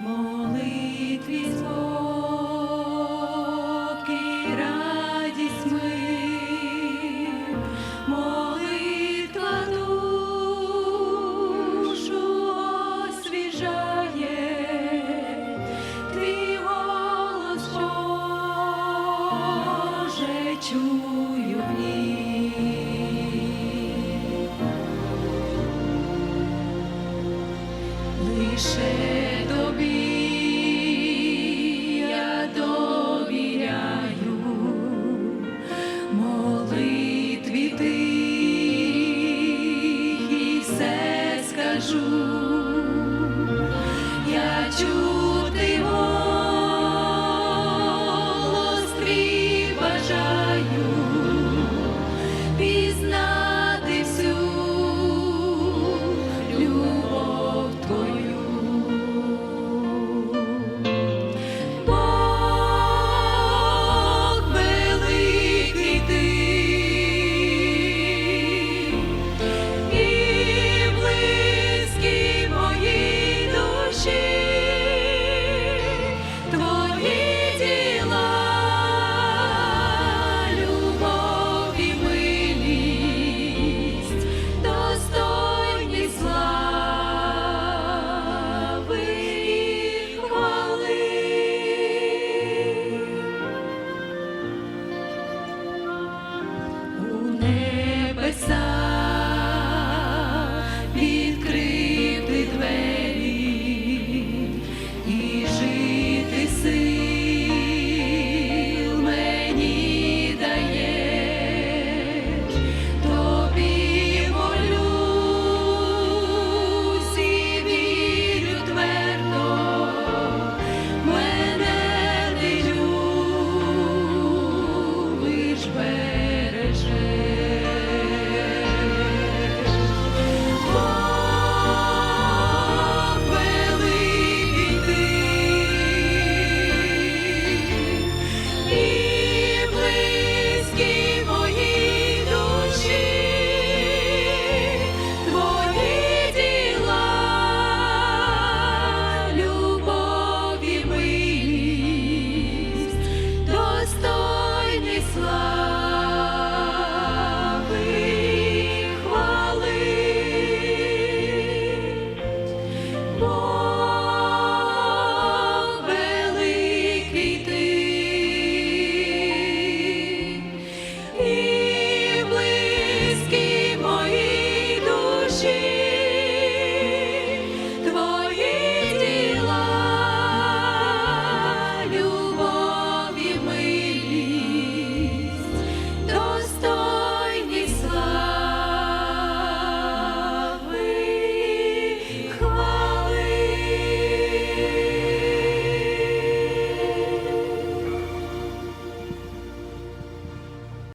молитві радість ми, молитва душу освіжає, голос чую в ній. лише тобі я довіряю молитві ти і все скажу.